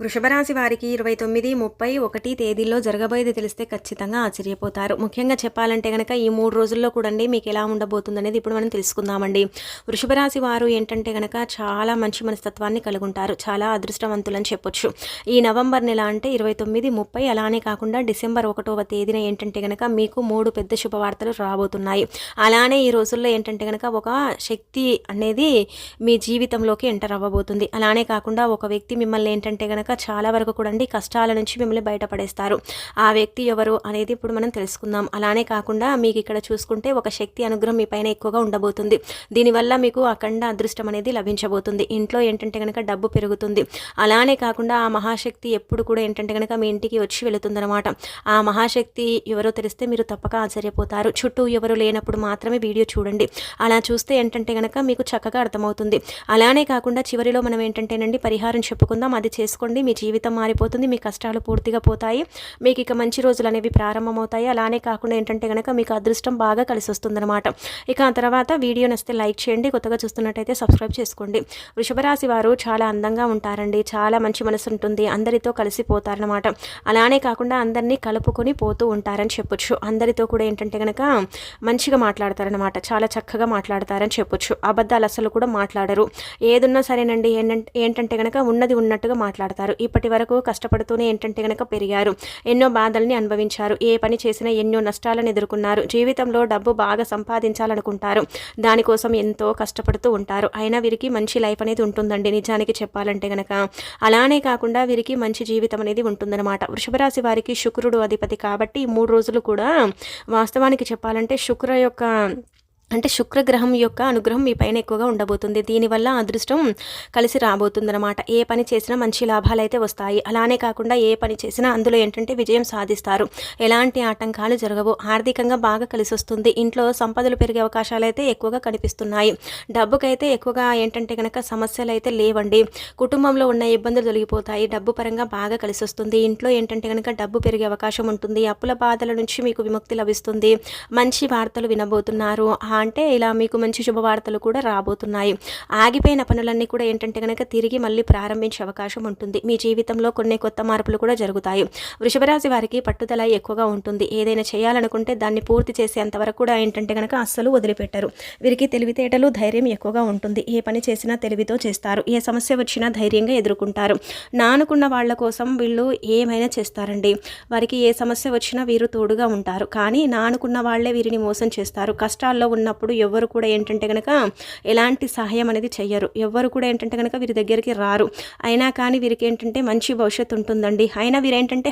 వృషభరాశి వారికి ఇరవై తొమ్మిది ముప్పై ఒకటి తేదీల్లో జరగబోయేది తెలిస్తే ఖచ్చితంగా ఆశ్చర్యపోతారు. ముఖ్యంగా చెప్పాలంటే కనుక ఈ మూడు రోజుల్లో కూడా మీకు ఎలా ఉండబోతుంది అనేది ఇప్పుడు మనం తెలుసుకుందామండి. వృషభరాశి వారు ఏంటంటే కనుక చాలా మంచి మనస్తత్వాన్ని కలుగుంటారు. చాలా అదృష్టవంతులని చెప్పొచ్చు. ఈ నవంబర్ నెల అంటే ఇరవై తొమ్మిది ముప్పై అలానే కాకుండా డిసెంబర్ ఒకటవ తేదీన ఏంటంటే కనుక మీకు మూడు పెద్ద శుభవార్తలు రాబోతున్నాయి. అలానే ఈ రోజుల్లో ఏంటంటే కనుక ఒక శక్తి అనేది మీ జీవితంలోకి ఎంటర్ అవ్వబోతుంది. అలానే కాకుండా ఒక వ్యక్తి మిమ్మల్ని ఏంటంటే కనుక చాలా వరకు కూడా అండి కష్టాల నుంచి మిమ్మల్ని బయటపడేస్తారు. ఆ వ్యక్తి ఎవరు అనేది ఇప్పుడు మనం తెలుసుకుందాం. అలానే కాకుండా మీకు ఇక్కడ చూసుకుంటే ఒక శక్తి అనుగ్రహం మీ పైన ఎక్కువగా ఉండబోతుంది. దీనివల్ల మీకు అఖండ అదృష్టం అనేది లభించబోతుంది. ఇంట్లో ఏంటంటే కనుక డబ్బు పెరుగుతుంది. అలానే కాకుండా ఆ మహాశక్తి ఎప్పుడు కూడా ఏంటంటే కనుక మీ ఇంటికి వచ్చి వెళుతుందన్నమాట. ఆ మహాశక్తి ఎవరో తెలిస్తే మీరు తప్పక ఆశ్చర్యపోతారు. చుట్టూ ఎవరు లేనప్పుడు మాత్రమే వీడియో చూడండి. అలా చూస్తే ఏంటంటే కనుక మీకు చక్కగా అర్థమవుతుంది. అలానే కాకుండా చివరిలో మనం ఏంటంటేనండి పరిహారం చెప్పుకుందాం. అది చేసుకోండి. మీ జీవితం మారిపోతుంది మీ కష్టాలు పూర్తిగా పోతాయి. మీకు ఇక మంచి రోజులు అనేవి ప్రారంభమవుతాయి. అలానే కాకుండా ఏంటంటే కనుక మీకు అదృష్టం బాగా కలిసి వస్తుందన్నమాట ఇక ఆ తర్వాత వీడియో నస్తే లైక్ చేయండి కొత్తగా చూస్తున్నట్టయితే సబ్స్క్రైబ్ చేసుకోండి. వృషభరాశి వారు చాలా అందంగా ఉంటారండి. చాలా మంచి మనసు ఉంటుంది. అందరితో కలిసిపోతారనమాట అలానే కాకుండా అందరినీ కలుపుకొని పోతూ ఉంటారని చెప్పొచ్చు. అందరితో కూడా ఏంటంటే కనుక మంచిగా మాట్లాడతారనమాట చాలా చక్కగా మాట్లాడతారని చెప్పొచ్చు. అబద్ధాలు అసలు కూడా మాట్లాడరు. ఏదున్నా సరేనండి. ఏంటంటే ఏంటంటే కనుక ఉన్నది ఉన్నట్టుగా మాట్లాడతారు. ఇప్పటి వరకు కష్టపడుతూనే ఏంటంటే కనుక పెరిగారు. ఎన్నో బాధల్ని అనుభవించారు. ఏ పని చేసినా ఎన్నో నష్టాలను ఎదుర్కొన్నారు. జీవితంలో డబ్బు బాగా సంపాదించాలనుకుంటారు. దానికోసం ఎంతో కష్టపడుతూ ఉంటారు. అయినా వీరికి మంచి లైఫ్ అనేది ఉంటుందండి నిజానికి చెప్పాలంటే గనక. అలానే కాకుండా వీరికి మంచి జీవితం అనేది ఉంటుందన్నమాట. వృషభరాశి వారికి శుక్రుడు అధిపతి కాబట్టి ఈ మూడు రోజులు కూడా వాస్తవానికి చెప్పాలంటే శుక్ర యొక్క అంటే శుక్రగ్రహం యొక్క అనుగ్రహం మీ పైన ఎక్కువగా ఉండబోతుంది. దీనివల్ల అదృష్టం కలిసి రాబోతుందన్నమాట. ఏ పని చేసినా మంచి లాభాలు అయితే వస్తాయి. అలానే కాకుండా ఏ పని చేసినా అందులో ఏంటంటే విజయం సాధిస్తారు. ఎలాంటి ఆటంకాలు జరగవు. ఆర్థికంగా బాగా కలిసి వస్తుంది ఇంట్లో సంపదలు పెరిగే అవకాశాలు అయితే ఎక్కువగా కనిపిస్తున్నాయి. డబ్బుకైతే ఎక్కువగా ఏంటంటే కనుక సమస్యలు అయితే లేవండి. కుటుంబంలో ఉన్న ఇబ్బందులు తొలగిపోతాయి. డబ్బు పరంగా బాగా కలిసి వస్తుంది ఇంట్లో ఏంటంటే కనుక డబ్బు పెరిగే అవకాశం ఉంటుంది. అప్పుల బాధల నుంచి మీకు విముక్తి లభిస్తుంది. మంచి వార్తలు వినబోతున్నారు. అంటే ఇలా మీకు మంచి శుభవార్తలు కూడా రాబోతున్నాయి. ఆగిపోయిన పనులన్నీ కూడా ఏంటంటే కనుక తిరిగి మళ్ళీ ప్రారంభించే అవకాశం ఉంటుంది. మీ జీవితంలో కొన్ని కొత్త మార్పులు కూడా జరుగుతాయి. వృషభరాశి వారికి పట్టుదల ఎక్కువగా ఉంటుంది. ఏదైనా చేయాలనుకుంటే దాన్ని పూర్తి చేసేంత వరకు కూడా ఏంటంటే కనుక అస్సలు వదిలిపెట్టరు. వీరికి తెలివితేటలు ధైర్యం ఎక్కువగా ఉంటుంది. ఏ పని చేసినా తెలివితో చేస్తారు. ఏ సమస్య వచ్చినా ధైర్యంగా ఎదుర్కొంటారు. నానుకున్న వాళ్ళ కోసం వీళ్ళు ఏమైనా చేస్తారండి? వారికి ఏ సమస్య వచ్చినా వీరు తోడుగా ఉంటారు. కానీ నానుకున్న వాళ్ళే వీరిని మోసం చేస్తారు. కష్టాల్లో ఉన్న ఉన్నప్పుడు ఎవరు కూడా ఏంటంటే కనుక ఎలాంటి సహాయం అనేది చెయ్యరు. ఎవరు కూడా ఏంటంటే కనుక వీరి దగ్గరికి రారు. అయినా కానీ వీరికి ఏంటంటే మంచి భవిష్యత్తు ఉంటుందండి. అయినా వీరు ఏంటంటే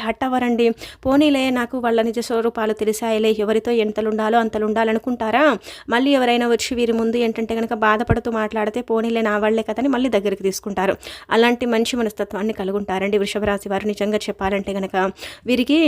పోనీలే నాకు వాళ్ళ నిజ స్వరూపాలు తెలిసాయలే. ఎవరితో ఎంతలు ఉండాలో అంతలు ఉండాలనుకుంటారా మళ్ళీ ఎవరైనా వచ్చి వీరి ముందు ఏంటంటే కనుక బాధపడుతూ మాట్లాడితే పోనీలే నా వాళ్ళే కదని మళ్ళీ దగ్గరికి తీసుకుంటారు. అలాంటి మంచి మనస్తత్వాన్ని కలుగుంటారండి వృషభరాశి వారు. నిజంగా చెప్పాలంటే కనుక వీరికి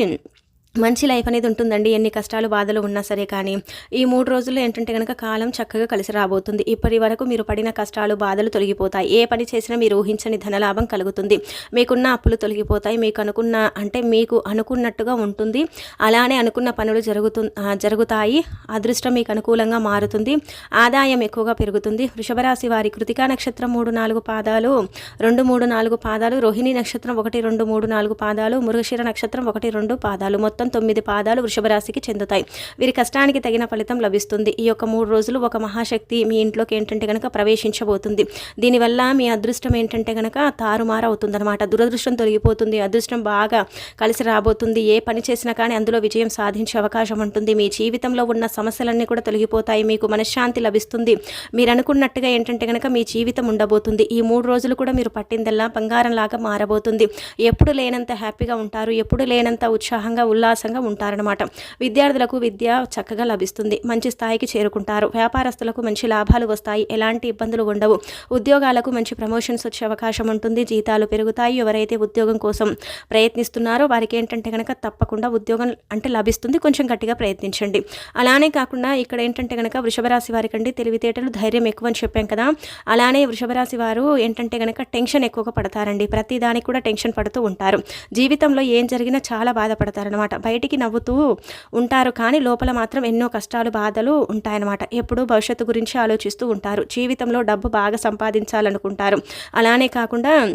మంచి లైఫ్ అనేది ఉంటుందండి. ఎన్ని కష్టాలు బాధలు ఉన్నా సరే కానీ ఈ మూడు రోజుల్లో ఏంటంటే కనుక కాలం చక్కగా కలిసి రాబోతుంది. ఇప్పటి వరకు మీరు పడిన కష్టాలు బాధలు తొలగిపోతాయి. ఏ పని చేసినా మీరు ఊహించని ధనలాభం కలుగుతుంది. మీకున్న అప్పులు తొలగిపోతాయి. మీకు అనుకున్న అంటే మీకు అనుకున్నట్టుగా ఉంటుంది. అలానే అనుకున్న పనులు జరుగుతు జరుగుతాయి. అదృష్టం మీకు అనుకూలంగా మారుతుంది. ఆదాయం ఎక్కువగా పెరుగుతుంది. వృషభరాశి వారి కృతికా నక్షత్రం మూడు నాలుగు పాదాలు రెండు మూడు నాలుగు పాదాలు. రోహిణి నక్షత్రం ఒకటి రెండు మూడు నాలుగు పాదాలు. మృగశిర నక్షత్రం ఒకటి రెండు పాదాలు. మొత్తం మొత్తం తొమ్మిది పాదాలు వృషభరాశికి చెందుతాయి. వీరి కష్టానికి తగిన ఫలితం లభిస్తుంది. ఈ యొక్క మూడు రోజులు ఒక మహాశక్తి మీ ఇంట్లోకి ఏంటంటే కనుక ప్రవేశించబోతుంది. దీనివల్ల మీ అదృష్టం ఏంటంటే కనుక తారుమారు అవుతుందన్నమాట దురదృష్టం తొలగిపోతుంది. అదృష్టం బాగా కలిసి రాబోతుంది. ఏ పని చేసినా కానీ అందులో విజయం సాధించే అవకాశం ఉంటుంది. మీ జీవితంలో ఉన్న సమస్యలన్నీ కూడా తొలగిపోతాయి. మీకు మనశ్శాంతి లభిస్తుంది. మీరు అనుకున్నట్టుగా ఏంటంటే కనుక మీ జీవితం ఉండబోతుంది. ఈ మూడు రోజులు కూడా మీరు పట్టిందల్లా బంగారంలాగా మారబోతుంది. ఎప్పుడు లేనంత హ్యాపీగా ఉంటారు. ఎప్పుడు లేనంత ఉత్సాహంగా ఉల్లాస ఉల్లాసంగా ఉంటారనమాట విద్యార్థులకు విద్య చక్కగా లభిస్తుంది. మంచి స్థాయికి చేరుకుంటారు. వ్యాపారస్తులకు మంచి లాభాలు వస్తాయి. ఎలాంటి ఇబ్బందులు ఉండవు. ఉద్యోగాలకు మంచి ప్రమోషన్స్ వచ్చే అవకాశం ఉంటుంది. జీతాలు పెరుగుతాయి. ఎవరైతే ఉద్యోగం కోసం ప్రయత్నిస్తున్నారో వారికి ఏంటంటే కనుక తప్పకుండా ఉద్యోగం అంటే లభిస్తుంది. కొంచెం గట్టిగా ప్రయత్నించండి. అలానే కాకుండా ఇక్కడ ఏంటంటే కనుక వృషభరాశి వారికి అండి తెలివితేటలు ధైర్యం ఎక్కువ అని చెప్పాం కదా. అలానే వృషభరాశి వారు ఏంటంటే కనుక టెన్షన్ ఎక్కువగా పడతారండి. ప్రతి దానికి కూడా టెన్షన్ పడుతూ ఉంటారు. జీవితంలో ఏం జరిగినా చాలా బాధపడతారనమాట బయటికి నవ్వుతూ ఉంటారు. కానీ లోపల మాత్రం ఎన్నో కష్టాలు బాధలు ఉంటాయన్నమాట. ఎప్పుడూ భవిష్యత్తు గురించి ఆలోచిస్తూ ఉంటారు. జీవితంలో డబ్బు బాగా సంపాదించాలనుకుంటారు. అలానే కాకుండా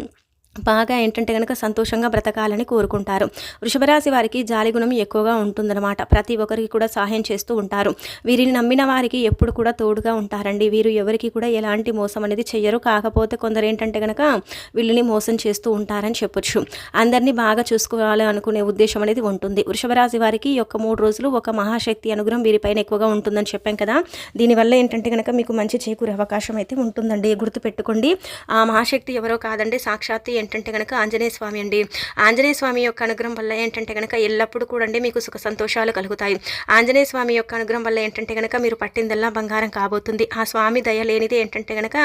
బాగా ఏంటంటే కనుక సంతోషంగా బ్రతకాలని కోరుకుంటారు. వృషభరాశి వారికి జాలిగుణం ఎక్కువగా ఉంటుందన్నమాట. ప్రతి ఒక్కరికి కూడా సహాయం చేస్తూ ఉంటారు. వీరిని నమ్మిన వారికి ఎప్పుడు కూడా తోడుగా ఉంటారండి. వీరు ఎవరికి కూడా ఎలాంటి మోసం అనేది చెయ్యరు. కాకపోతే కొందరు ఏంటంటే కనుక వీళ్ళని మోసం చేస్తూ ఉంటారని చెప్పొచ్చు. అందరినీ బాగా చూసుకోవాలి అనుకునే ఉద్దేశం అనేది ఉంటుంది. వృషభరాశి వారికి ఈ యొక్క మూడు రోజులు ఒక మహాశక్తి అనుగ్రహం వీరిపైన ఎక్కువగా ఉంటుందని చెప్పాం కదా. దీనివల్ల ఏంటంటే కనుక మీకు మంచి చేకూరే అవకాశం అయితే ఉంటుందండి. గుర్తుపెట్టుకోండి. ఆ మహాశక్తి ఎవరో కాదండి. సాక్షాత్తు ఏంటంటే కనుక ఆంజనేయ స్వామి అండి. ఆంజనేయ స్వామి యొక్క అనుగ్రహం వల్ల ఏంటంటే కనుక ఎల్లప్పుడూ కూడా అండి మీకు సుఖ సంతోషాలు కలుగుతాయి. ఆంజనేయ స్వామి యొక్క అనుగ్రహం వల్ల ఏంటంటే కనుక మీరు పట్టిందల్లా బంగారం కాబోతుంది. ఆ స్వామి దయ లేనిది ఏంటంటే కనుక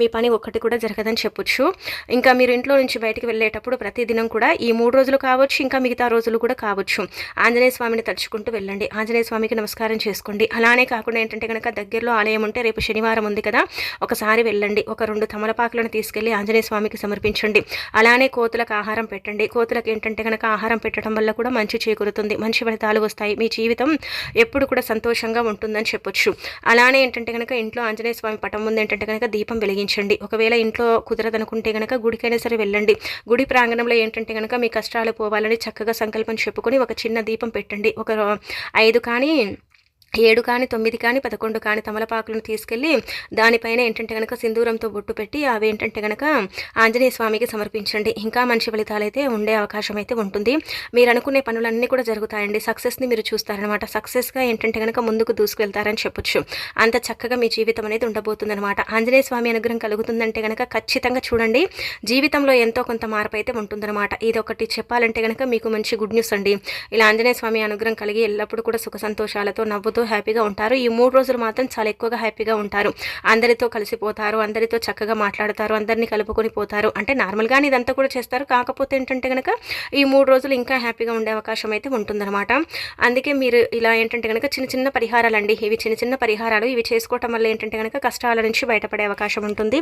మీ పని ఒక్కటి కూడా జరగదని చెప్పొచ్చు. ఇంకా మీరు ఇంట్లో నుంచి బయటికి వెళ్ళేటప్పుడు ప్రతిదినం కూడా ఈ మూడు రోజులు కావచ్చు ఇంకా మిగతా రోజులు కూడా కావచ్చు. ఆంజనేయ స్వామిని తలుచుకుంటూ వెళ్ళండి. ఆంజనేయ స్వామికి నమస్కారం చేసుకోండి. అలానే కాకుండా ఏంటంటే కనుక దగ్గరలో ఆలయం ఉంటే రేపు శనివారం ఉంది కదా ఒకసారి వెళ్ళండి. ఒక రెండు తమలపాకులను తీసుకెళ్ళి ఆంజనేయ స్వామికి సమర్పించండి. అలానే కోతులకు ఆహారం పెట్టండి. కోతులకు ఏంటంటే కనుక ఆహారం పెట్టడం వల్ల కూడా మంచి చేకూరుతుంది. మంచి ఫలితాలు వస్తాయి. మీ జీవితం ఎప్పుడు కూడా సంతోషంగా ఉంటుందని చెప్పొచ్చు. అలానే ఏంటంటే కనుక ఇంట్లో ఆంజనేయ స్వామి పటం ముందు ఏంటంటే కనుక దీపం వెలిగించండి. ఒకవేళ ఇంట్లో కుదరదనుకుంటే కనుక గుడికైనా సరే వెళ్ళండి. గుడి ప్రాంగణంలో ఏంటంటే కనుక మీ కష్టాలు పోవాలని చక్కగా సంకల్పం చెప్పుకొని ఒక చిన్న దీపం పెట్టండి. ఒక ఐదు కానీ ఏడు కానీ తొమ్మిది కానీ పదకొండు కానీ తమలపాకులను తీసుకెళ్ళి దానిపైన ఏంటంటే కనుక సింధూరంతో బొట్టు పెట్టి అవి ఏంటంటే కనుక ఆంజనేయ స్వామికి సమర్పించండి. ఇంకా మంచి ఫలితాలు అయితే ఉండే అవకాశం అయితే ఉంటుంది. మీరు అనుకునే పనులన్నీ కూడా జరుగుతాయండి. సక్సెస్ని మీరు చూస్తారనమాట సక్సెస్గా ఏంటంటే కనుక ముందుకు దూసుకెళ్తారని చెప్పొచ్చు. అంత చక్కగా మీ జీవితం అనేది ఉండబోతుందనమాట ఆంజనేయ స్వామి అనుగ్రహం కలుగుతుందంటే కనుక ఖచ్చితంగా చూడండి. జీవితంలో ఎంతో కొంత మార్పు అయితే ఉంటుందన్నమాట. ఇది ఒకటి చెప్పాలంటే కనుక మీకు మంచి గుడ్ న్యూస్ అండి. ఇలా ఆంజనేయ స్వామి అనుగ్రహం కలిగి ఎల్లప్పుడూ కూడా సుఖ సంతోషాలతో నవ్వుతూ ఎంతో హ్యాపీగా ఉంటారు. ఈ మూడు రోజులు మాత్రం చాలా ఎక్కువగా హ్యాపీగా ఉంటారు. అందరితో కలిసిపోతారు అందరితో చక్కగా మాట్లాడతారు అందరినీ కలుపుకొని పోతారు. అంటే నార్మల్గానే ఇదంతా కూడా చేస్తారు. కాకపోతే ఏంటంటే కనుక ఈ మూడు రోజులు ఇంకా హ్యాపీగా ఉండే అవకాశం అయితే ఉంటుందన్నమాట. అందుకే మీరు ఇలా ఏంటంటే కనుక చిన్న చిన్న పరిహారాలు అండి ఇవి చిన్న చిన్న పరిహారాలు. ఇవి చేసుకోవటం వల్ల ఏంటంటే కనుక కష్టాల నుంచి బయటపడే అవకాశం ఉంటుంది.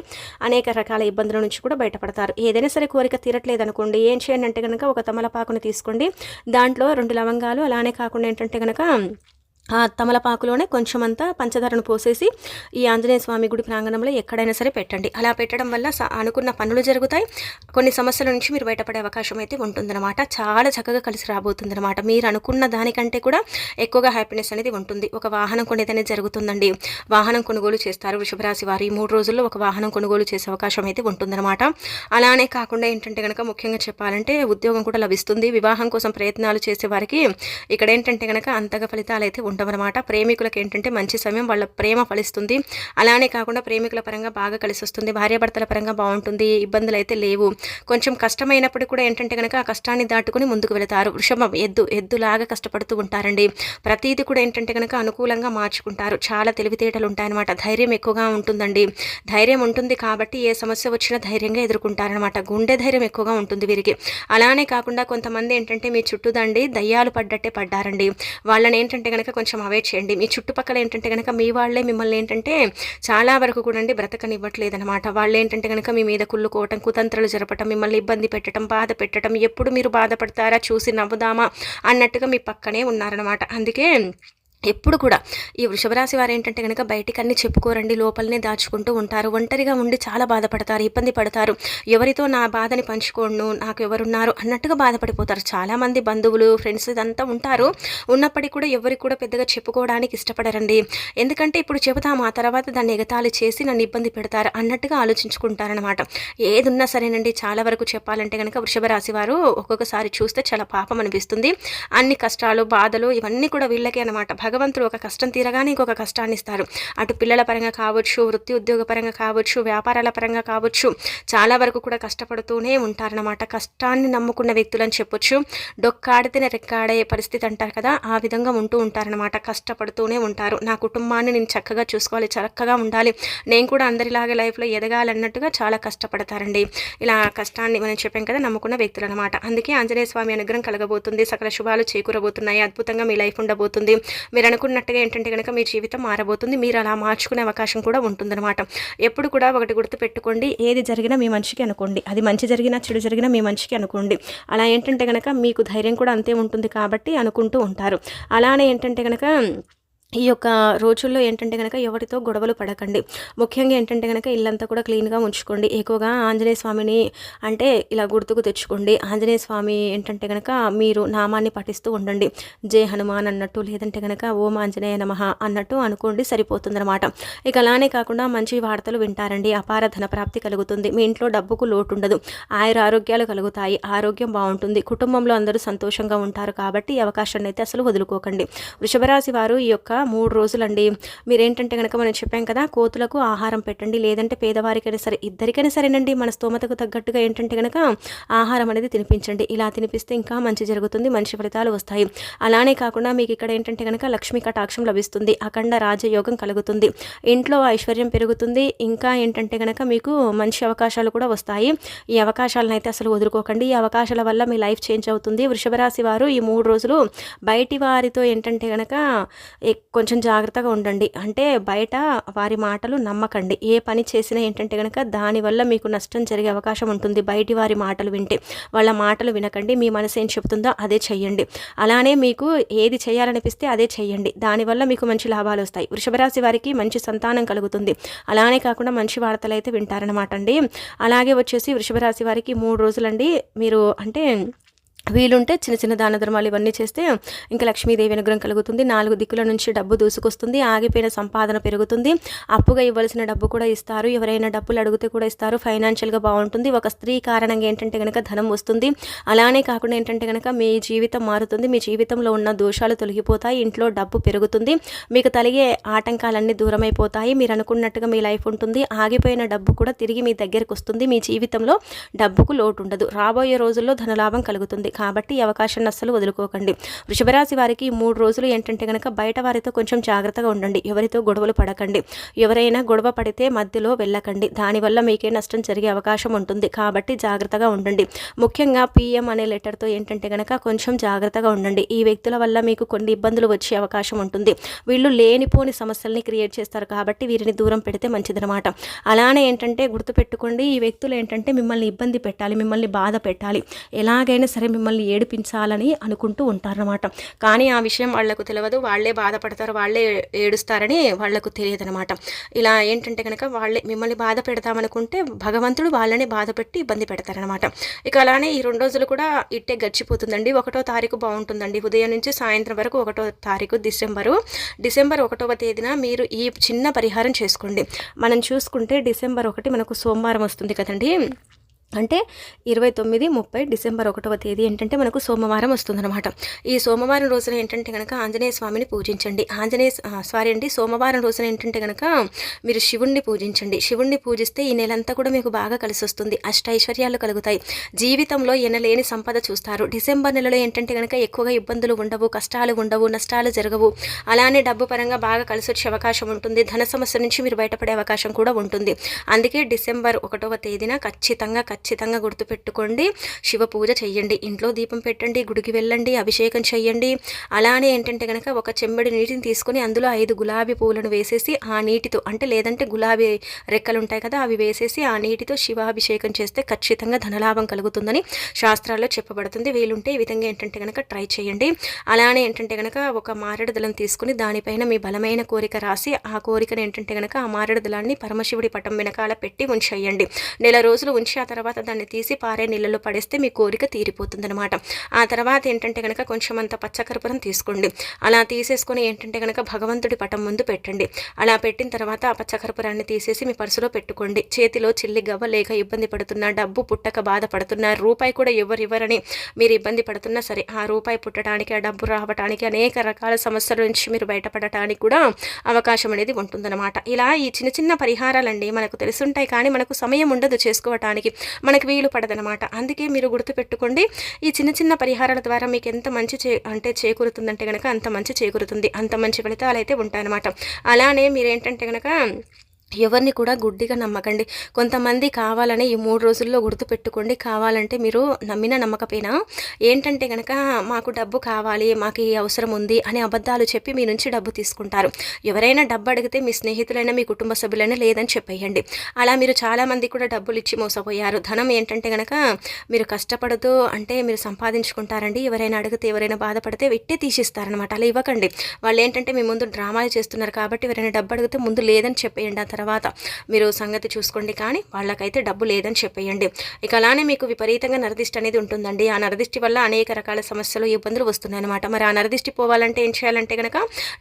అనేక రకాల ఇబ్బందుల నుంచి కూడా బయటపడతారు. ఏదైనా సరే కోరిక తీరట్లేదు అనుకోండి ఏం చేయండి అంటే కనుక ఒక తమలపాకును తీసుకోండి. దాంట్లో రెండు లవంగాలు అలానే కాకుండా ఏంటంటే కనుక ఆ తమలపాకులోనే కొంచెం అంతా పంచదారను పోసేసి ఈ ఆంజనేయ స్వామి గుడి ప్రాంగణంలో ఎక్కడైనా సరే పెట్టండి. అలా పెట్టడం వల్ల అనుకున్న పనులు జరుగుతాయి. కొన్ని సమస్యల నుంచి మీరు బయటపడే అవకాశం అయితే ఉంటుందన్నమాట. చాలా చక్కగా కలిసి రాబోతుందన్నమాట. మీరు అనుకున్న దానికంటే కూడా ఎక్కువగా హ్యాపీనెస్ అనేది ఉంటుంది. ఒక వాహనం కొనేదనే జరుగుతుందండి. వాహనం కొనుగోలు చేస్తారు వృషభరాశి వారు. ఈ మూడు రోజుల్లో ఒక వాహనం కొనుగోలు చేసే అవకాశం అయితే ఉంటుందన్నమాట. అలానే కాకుండా ఏంటంటే కనుక ముఖ్యంగా చెప్పాలంటే ఉద్యోగం కూడా లభిస్తుంది. వివాహం కోసం ప్రయత్నాలు చేసే వారికి ఇక్కడ ఏంటంటే కనుక అంతగా ఫలితాలు అయితే అనమాట ప్రేమికులకు ఏంటంటే మంచి సమయం వాళ్ళ ప్రేమ ఫలిస్తుంది. అలానే కాకుండా ప్రేమికుల పరంగా బాగా కలిసి వస్తుంది భార్యాభర్తల పరంగా బాగుంటుంది. ఇబ్బందులు అయితే లేవు. కొంచెం కష్టమైనప్పుడు కూడా ఏంటంటే కనుక ఆ కష్టాన్ని దాటుకుని ముందుకు వెళతారు. వృషభం ఎద్దు ఎద్దులాగా కష్టపడుతూ ఉంటారండి. ప్రతీది కూడా ఏంటంటే కనుక అనుకూలంగా మార్చుకుంటారు. చాలా తెలివితేటలు ఉంటాయన్నమాట ధైర్యం ఎక్కువగా ఉంటుందండి. ధైర్యం ఉంటుంది కాబట్టి ఏ సమస్య వచ్చినా ధైర్యంగా ఎదుర్కొంటారనమాట గుండె ధైర్యం ఎక్కువగా ఉంటుంది వీరికి. అలానే కాకుండా కొంతమంది ఏంటంటే మీ చుట్టూదండి దయ్యాలు పడ్డట్టే పడ్డారండి. వాళ్ళని ఏంటంటే కనుక కొంచెం కొంచెం అవాయిడ్ చేయండి. మీ చుట్టుపక్కల ఏంటంటే కనుక మీ వాళ్ళే మిమ్మల్ని ఏంటంటే చాలా వరకు కూడా అండి బ్రతకనివ్వట్లేదనమాట వాళ్ళు ఏంటంటే కనుక మీ మీద కుళ్ళుకోవటం కుతంత్రాలు జరపటం మిమ్మల్ని ఇబ్బంది పెట్టడం బాధ పెట్టడం ఎప్పుడు మీరు బాధపడతారా చూసి నవ్వుదామా అన్నట్టుగా మీ పక్కనే ఉన్నారనమాట అందుకే ఎప్పుడు కూడా ఈ వృషభరాశి వారు ఏంటంటే కనుక బయటికి అన్ని చెప్పుకోరండి లోపలనే దాచుకుంటూ ఉంటారు ఒంటరిగా ఉండి చాలా బాధపడతారు ఇబ్బంది పడతారు. ఎవరితో నా బాధని పంచుకోండు నాకు ఎవరున్నారు అన్నట్టుగా బాధపడిపోతారు. చాలామంది బంధువులు ఫ్రెండ్స్ ఇదంతా ఉంటారు. ఉన్నప్పటికీ కూడా ఎవరికి కూడా పెద్దగా చెప్పుకోవడానికి ఇష్టపడరండి. ఎందుకంటే ఇప్పుడు చెబుతాము ఆ తర్వాత దాన్ని ఎగతాళి చేసి నన్ను ఇబ్బంది పెడతారు అన్నట్టుగా ఆలోచించుకుంటారనమాట ఏదున్నా సరేనండి చాలా వరకు చెప్పాలంటే కనుక వృషభరాశి వారు ఒక్కొక్కసారి చూస్తే చాలా పాపం అనిపిస్తుంది. అన్ని కష్టాలు బాధలు ఇవన్నీ కూడా వీళ్ళకే అనమాట భగ భగవంతుడు ఒక కష్టం తీరగానే ఇంకొక కష్టాన్ని ఇస్తారు. అటు పిల్లల పరంగా కావచ్చు వృత్తి ఉద్యోగ పరంగా కావచ్చు వ్యాపారాల పరంగా కావచ్చు చాలా వరకు కూడా కష్టపడుతూనే ఉంటారనమాట కష్టాన్ని నమ్ముకున్న వ్యక్తులని చెప్పొచ్చు. డొక్కాడితేనే రెక్కాడే పరిస్థితి అంటారు కదా ఆ విధంగా ఉంటూ ఉంటారనమాట కష్టపడుతూనే ఉంటారు. నా కుటుంబాన్ని నేను చక్కగా చూసుకోవాలి చక్కగా ఉండాలి. నేను కూడా అందరిలాగే లైఫ్లో ఎదగాలన్నట్టుగా చాలా కష్టపడతారండి. ఇలా కష్టాన్ని మనం చెప్పాం కదా నమ్ముకున్న వ్యక్తులు అనమాట అందుకే ఆంజనేయ స్వామి అనుగ్రహం కలగబోతుంది. సకల శుభాలు చేకూరబోతున్నాయి. అద్భుతంగా మీ లైఫ్ ఉండబోతుంది. మీరు అనుకున్నట్టుగా ఏంటంటే కనుక మీ జీవితం మారబోతుంది. మీరు అలా మార్చుకునే అవకాశం కూడా ఉంటుందన్నమాట. ఎప్పుడు కూడా ఒకటి గుర్తు పెట్టుకోండి. ఏది జరిగినా మీ మనిషికి అనుకోండి. అది మంచి జరిగినా చెడు జరిగినా మీ మనిషికి అనుకోండి. అలా ఏంటంటే కనుక మీకు ధైర్యం కూడా అంతే ఉంటుంది కాబట్టి అనుకుంటూ ఉంటారు. అలానే ఏంటంటే కనుక ఈ యొక్క రోజుల్లో ఏంటంటే కనుక ఎవరితో గొడవలు పడకండి. ముఖ్యంగా ఏంటంటే కనుక ఇల్లంతా కూడా క్లీన్గా ఉంచుకోండి. ఎక్కువగా ఆంజనేయ స్వామిని అంటే ఇలా గుర్తుకు తెచ్చుకోండి. ఆంజనేయ స్వామి ఏంటంటే కనుక మీరు నామాన్ని పఠిస్తూ ఉండండి. జై హనుమాన్ అన్నట్టు లేదంటే కనుక ఓం ఆంజనేయ నమ అన్నట్టు అనుకోండి సరిపోతుందన్నమాట. ఇక అలానే కాకుండా మంచి వార్తలు వింటారండి. అపార ధన ప్రాప్తి కలుగుతుంది. మీ ఇంట్లో డబ్బుకు లోటు ఉండదు ఆయుర ఆరోగ్యాలు కలుగుతాయి. ఆరోగ్యం బాగుంటుంది. కుటుంబంలో అందరూ సంతోషంగా ఉంటారు కాబట్టి ఈ అవకాశాన్ని అయితే అసలు వదులుకోకండి. వృషభరాశి వారు ఈ యొక్క మూడు రోజులండి. మీరేంటంటే కనుక మనం చెప్పాం కదా కోతులకు ఆహారం పెట్టండి. లేదంటే పేదవారికైనా సరే ఇద్దరికైనా సరేనండి. మన స్తోమతకు తగ్గట్టుగా ఏంటంటే కనుక ఆహారం అనేది తినిపించండి. ఇలా తినిపిస్తే ఇంకా మంచి జరుగుతుంది మంచి ఫలితాలు వస్తాయి. అలానే కాకుండా మీకు ఇక్కడ ఏంటంటే కనుక లక్ష్మీ కటాక్షం లభిస్తుంది. అఖండ రాజయోగం కలుగుతుంది. ఇంట్లో ఐశ్వర్యం పెరుగుతుంది. ఇంకా ఏంటంటే కనుక మీకు మంచి అవకాశాలు కూడా వస్తాయి. ఈ అవకాశాలను అయితే అసలు వదులుకోకండి. ఈ అవకాశాల వల్ల మీ లైఫ్ చేంజ్ అవుతుంది. వృషభరాశి వారు ఈ మూడు రోజులు బయటి వారితో ఏంటంటే కనుక కొంచెం జాగ్రత్తగా ఉండండి. అంటే బయట వారి మాటలు నమ్మకండి. ఏ పని చేసినా ఏంటంటే కనుక దానివల్ల మీకు నష్టం జరిగే అవకాశం ఉంటుంది. బయటి వారి మాటలు వింటే వాళ్ళ మాటలు వినకండి. మీ మనసు ఏం చెప్తుందో అదే చెయ్యండి. అలానే మీకు ఏది చేయాలనిపిస్తే అదే చెయ్యండి. దానివల్ల మీకు మంచి లాభాలు వస్తాయి. వృషభరాశి వారికి మంచి సంతానం కలుగుతుంది. అలానే కాకుండా మంచి వార్తలు అయితే వింటారనమాట అండి. అలాగే వచ్చేసి వృషభరాశి వారికి మూడు రోజులండి. మీరు అంటే వీలుంటే చిన్న చిన్న దాన ధర్మాలు ఇవన్నీ చేస్తే ఇంకా లక్ష్మీదేవి అనుగ్రహం కలుగుతుంది. నాలుగు దిక్కుల నుంచి డబ్బు దూసుకొస్తుంది. ఆగిపోయిన సంపాదన పెరుగుతుంది. అప్పుగా ఇవ్వాల్సిన డబ్బు కూడా ఇస్తారు. ఎవరైనా డబ్బులు అడిగితే కూడా ఇస్తారు. ఫైనాన్షియల్గా బాగుంటుంది. ఒక స్త్రీ కారణంగా ఏంటంటే కనుక ధనం వస్తుంది. అలానే కాకుండా ఏంటంటే కనుక మీ జీవితం మారుతుంది. మీ జీవితంలో ఉన్న దోషాలు తొలగిపోతాయి. ఇంట్లో డబ్బు పెరుగుతుంది. మీకు తలిగే ఆటంకాలన్నీ దూరమైపోతాయి. మీరు అనుకున్నట్టుగా మీ లైఫ్ ఉంటుంది. ఆగిపోయిన డబ్బు కూడా తిరిగి మీ దగ్గరకు వస్తుంది. మీ జీవితంలో డబ్బుకు లోటు ఉండదు రాబోయే రోజుల్లో ధనలాభం కలుగుతుంది. కాబట్టి ఈ అవకాశాన్ని అస్సలు వదులుకోకండి. వృషభరాశి వారికి మూడు రోజులు ఏంటంటే కనుక బయట వారితో కొంచెం జాగ్రత్తగా ఉండండి. ఎవరితో గొడవలు పడకండి. ఎవరైనా గొడవ పడితే మధ్యలో వెళ్ళకండి. దానివల్ల మీకే నష్టం జరిగే అవకాశం ఉంటుంది. కాబట్టి జాగ్రత్తగా ఉండండి. ముఖ్యంగా పిఎం అనే లెటర్తో ఏంటంటే కనుక కొంచెం జాగ్రత్తగా ఉండండి. ఈ వ్యక్తుల వల్ల మీకు కొన్ని ఇబ్బందులు వచ్చే అవకాశం ఉంటుంది. వీళ్ళు లేనిపోని సమస్యల్ని క్రియేట్ చేస్తారు కాబట్టి వీరిని దూరం పెడితే మంచిదనమాట అలానే ఏంటంటే గుర్తుపెట్టుకోండి. ఈ వ్యక్తులు ఏంటంటే మిమ్మల్ని ఇబ్బంది పెట్టాలి మిమ్మల్ని బాధ పెట్టాలి. ఎలాగైనా సరే మిమ్మల్ని మిమ్మల్ని ఏడిపించాలని అనుకుంటూ ఉంటారనమాట కానీ ఆ విషయం వాళ్ళకు తెలియదు వాళ్ళే బాధపడతారు. వాళ్ళే ఏడుస్తారని వాళ్ళకు తెలియదనమాట ఇలా ఏంటంటే కనుక వాళ్ళే మిమ్మల్ని బాధ పెడతామనుకుంటే భగవంతుడు వాళ్ళని బాధ పెట్టి ఇబ్బంది పెడతారనమాట ఇక అలానే ఈ రెండు రోజులు కూడా ఇట్టే గడిచిపోతుందండి. ఒకటో తారీఖు బాగుంటుందండి. ఉదయం నుంచి సాయంత్రం వరకు ఒకటో తారీఖు డిసెంబరు. డిసెంబర్ ఒకటవ తేదీన మీరు ఈ చిన్న పరిహారం చేసుకోండి. మనం చూసుకుంటే డిసెంబర్ ఒకటి మనకు సోమవారం వస్తుంది కదండి. అంటే ఇరవై తొమ్మిది ముప్పై డిసెంబర్ ఒకటవ తేదీ ఏంటంటే మనకు సోమవారం వస్తుందన్నమాట. ఈ సోమవారం రోజున ఏంటంటే కనుక ఆంజనేయ స్వామిని పూజించండి. ఆంజనేయ సారీ అండి సోమవారం రోజున ఏంటంటే కనుక మీరు శివుణ్ణి పూజించండి. శివుణ్ణి పూజిస్తే ఈ నెలంతా కూడా మీకు బాగా కలిసి వస్తుంది అష్టైశ్వర్యాలు కలుగుతాయి. జీవితంలో ఎనలేని సంపద చూస్తారు. డిసెంబర్ నెలలో ఏంటంటే కనుక ఎక్కువగా ఇబ్బందులు ఉండవు కష్టాలు ఉండవు నష్టాలు జరగవు. అలానే డబ్బు పరంగా బాగా కలిసి వచ్చే అవకాశం ఉంటుంది. ధన సమస్య నుంచి మీరు బయటపడే అవకాశం కూడా ఉంటుంది. అందుకే డిసెంబర్ ఒకటవ తేదీన ఖచ్చితంగా ఖచ్చితంగా గుర్తుపెట్టుకోండి. శివ పూజ చెయ్యండి. ఇంట్లో దీపం పెట్టండి. గుడికి వెళ్ళండి. అభిషేకం చెయ్యండి. అలానే ఏంటంటే కనుక ఒక చెంబడి నీటిని తీసుకొని అందులో ఐదు గులాబీ పూలను వేసేసి ఆ నీటితో అంటే లేదంటే గులాబీ రెక్కలు ఉంటాయి కదా అవి వేసేసి ఆ నీటితో శివాభిషేకం చేస్తే ఖచ్చితంగా ధనలాభం కలుగుతుందని శాస్త్రాల్లో చెప్పబడుతుంది. వీలుంటే ఈ విధంగా ఏంటంటే కనుక ట్రై చేయండి అలానే ఏంటంటే కనుక ఒక మారేడు దళం తీసుకుని దానిపైన మీ బలమైన కోరిక రాసి ఆ కోరికను ఏంటంటే కనుక ఆ మారేడు దళాన్ని పరమశివుడి పటం వెనకాల పెట్టి ఉంచేయండి. నెల రోజులు ఉంచి ఆ తర్వాత తర్వాత దాన్ని తీసి పారే నీళ్ళలో పడేస్తే మీ కోరిక తీరిపోతుందనమాట ఆ తర్వాత ఏంటంటే కనుక కొంచెం అంత పచ్చకర్పూరం తీసుకోండి. అలా తీసేసుకొని ఏంటంటే కనుక భగవంతుడి పటం ముందు పెట్టండి. అలా పెట్టిన తర్వాత ఆ పచ్చకర్పూరాన్ని తీసేసి మీ పర్సులో పెట్టుకోండి. చేతిలో చిల్లి గవ్వ లేక ఇబ్బంది పడుతున్నా డబ్బు పుట్టక బాధపడుతున్నా రూపాయి కూడా ఎవరు ఇవ్వరని మీరు ఇబ్బంది పడుతున్నా సరే ఆ రూపాయి పుట్టడానికి ఆ డబ్బు రావడానికి అనేక రకాల సమస్యల నుంచి మీరు బయటపడటానికి కూడా అవకాశం అనేది ఉంటుందన్నమాట. ఇలా ఈ చిన్న చిన్న పరిహారాలండి మనకు తెలుసుంటాయి కానీ మనకు సమయం ఉండదు చేసుకోవటానికి. మనకి వీలు పడదనమాట అందుకే మీరు గుర్తుపెట్టుకోండి ఈ చిన్న చిన్న పరిహారాల ద్వారా మీకు ఎంత మంచి చే అంటే చేకూరుతుందంటే కనుక అంత మంచి చేకూరుతుంది. అంత మంచి ఫలితాలు అయితే ఉంటాయన్నమాట. అలానే మీరేంటంటే కనుక ఎవరిని కూడా గుడ్డిగా నమ్మకండి. కొంతమంది కావాలని ఈ మూడు రోజుల్లో గుర్తుపెట్టుకోండి. కావాలంటే మీరు నమ్మిన నమ్మకపోయినా ఏంటంటే కనుక మాకు డబ్బు కావాలి మాకు ఈ అవసరం ఉంది అని అబద్ధాలు చెప్పి మీ నుంచి డబ్బు తీసుకుంటారు. ఎవరైనా డబ్బు అడిగితే మీ స్నేహితులైనా మీ కుటుంబ సభ్యులైనా లేదని చెప్పేయండి. అలా మీరు చాలామంది కూడా డబ్బులు ఇచ్చి మోసపోయారు. ధనం ఏంటంటే కనుక మీరు కష్టపడదు అంటే మీరు సంపాదించుకుంటారండి. ఎవరైనా అడిగితే ఎవరైనా బాధపడితే వెట్టే తీసిస్తారనమాట అలా ఇవ్వకండి. వాళ్ళు ఏంటంటే మీ ముందు డ్రామాలు చేస్తున్నారు కాబట్టి ఎవరైనా డబ్బు అడిగితే ముందు లేదని చెప్పేయండి. ఆ తర్వాత తర్వాత మీరు సంగతి చూసుకోండి. కానీ వాళ్ళకైతే డబ్బు లేదని చెప్పేయండి. ఇక అలానే మీకు విపరీతంగా నరదిష్టి అనేది ఉంటుందండి. ఆ నరదిష్టి వల్ల అనేక రకాల సమస్యలు ఇబ్బందులు వస్తున్నాయి అనమాట మరి ఆ నరదిష్టి పోవాలంటే ఏం చేయాలంటే కనుక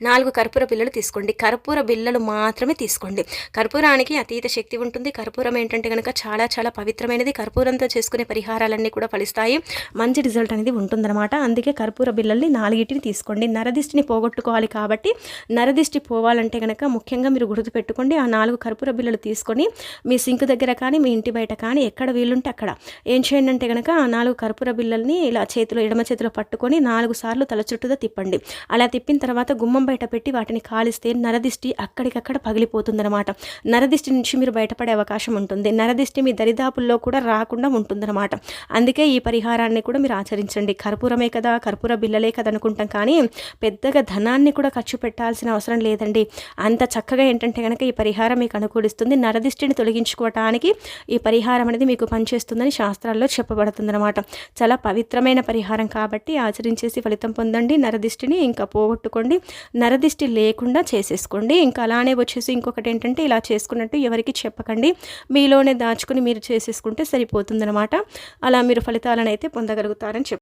నాలుగు కర్పూర బిల్లలు తీసుకోండి. కర్పూర బిల్లలు మాత్రమే తీసుకోండి. కర్పూరానికి అతీత శక్తి ఉంటుంది. కర్పూరం ఏంటంటే కనుక చాలా చాలా పవిత్రమైనది. కర్పూరంతో చేసుకునే పరిహారాలన్నీ కూడా ఫలిస్తాయి. మంచి రిజల్ట్ అనేది ఉంటుందన్నమాట. అందుకే కర్పూర బిల్లల్ని నాలుగిటిని తీసుకోండి. నరదిష్టిని పోగొట్టుకోవాలి కాబట్టి నరదిష్టి పోవాలంటే కనుక ముఖ్యంగా మీరు గుర్తుపెట్టుకోండి. ఆ నాలుగు నాలుగు కర్పూర బిళ్ళలు తీసుకొని మీ సింక్ దగ్గర కానీ మీ ఇంటి బయట కానీ ఎక్కడ వీలుంటే అక్కడ. ఏం చేయండి అంటే కనుక ఆ నాలుగు కర్పూర బిళ్ళల్ని ఇలా చేతిలో ఎడమ చేతిలో పట్టుకొని నాలుగు సార్లు తల చుట్టూతో తిప్పండి. అలా తిప్పిన తర్వాత గుమ్మం బయట పెట్టి వాటిని కాలిస్తే నరదిష్టి అక్కడికక్కడ పగిలిపోతుందన్నమాట. నరదిష్టి నుంచి మీరు బయటపడే అవకాశం ఉంటుంది. నరదిష్టి మీ దరిదాపుల్లో కూడా రాకుండా ఉంటుందన్నమాట. అందుకే ఈ పరిహారాన్ని కూడా మీరు ఆచరించండి. కర్పూరమే కదా కర్పూర బిల్లలే కదా అనుకుంటాం కానీ పెద్దగా ధనాన్ని కూడా ఖర్చు పెట్టాల్సిన అవసరం లేదండి. అంత చక్కగా ఏంటంటే కనుక ఈ పరిహారం మీకు అనుకూలిస్తుంది. నరదిష్టిని తొలగించుకోవటానికి ఈ పరిహారం అనేది మీకు పనిచేస్తుందని శాస్త్రాల్లో చెప్పబడుతుందన్నమాట. చాలా పవిత్రమైన పరిహారం కాబట్టి ఆచరించేసి ఫలితం పొందండి. నరదిష్టిని ఇంకా పోగొట్టుకోండి. నరదిష్టి లేకుండా చేసేసుకోండి. ఇంకా అలానే వచ్చేసి ఇంకొకటి ఏంటంటే ఇలా చేసుకున్నట్టు ఎవరికి చెప్పకండి. మీలోనే దాచుకుని మీరు చేసేసుకుంటే సరిపోతుందన్నమాట. అలా మీరు ఫలితాలను అయితే పొందగలుగుతారని చెప్